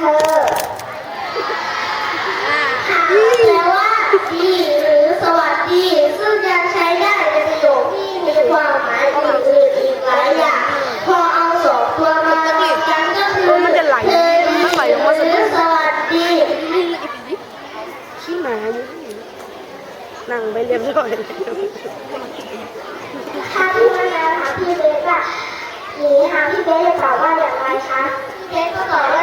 ถามแปลว่า ดีหรือสวัสดี ซึ่งยัใช้ได้นประโยคที่มีความหมายอื่นๆอีกหลายอย่าง พอเอาสองตัวมารวมกันก็คือเธอดีหรือสวัสดี ขี้หมาอยู่างหลันั่งไปเรียบร้อยแล้วถ้าพี่แล้วถะพี่เบสอะหนีหาพี่เบสจะตอบว่าอย่างไรคะพี่เบสก็ตอบว่า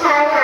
child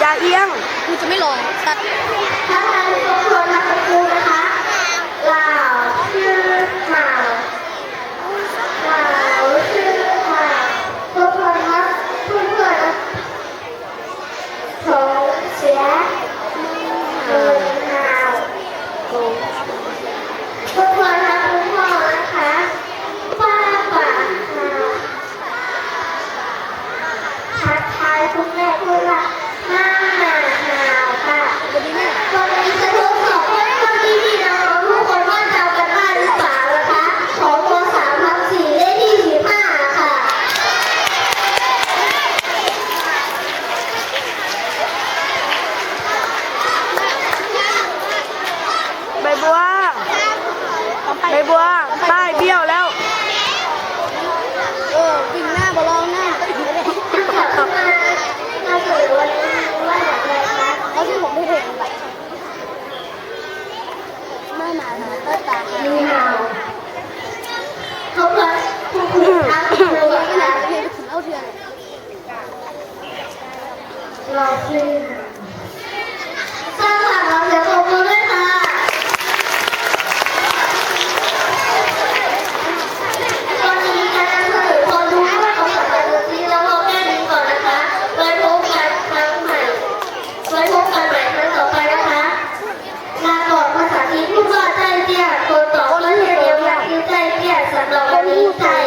อย่าเอียงกูจะไม่ลงตัด บัวป้เบี้ยวแล้ว เออวิ่งหน้าบอลหน้าเขาสวยอะไรอะไรนะเขาที่ผมไม่เห็นแบบเม่อนานมาตามีนาเขาเพิ่งคุณคุณทักคุณแล้วเพื่อถึงณเล่าเถื่อนรอเพื่อน Mũ.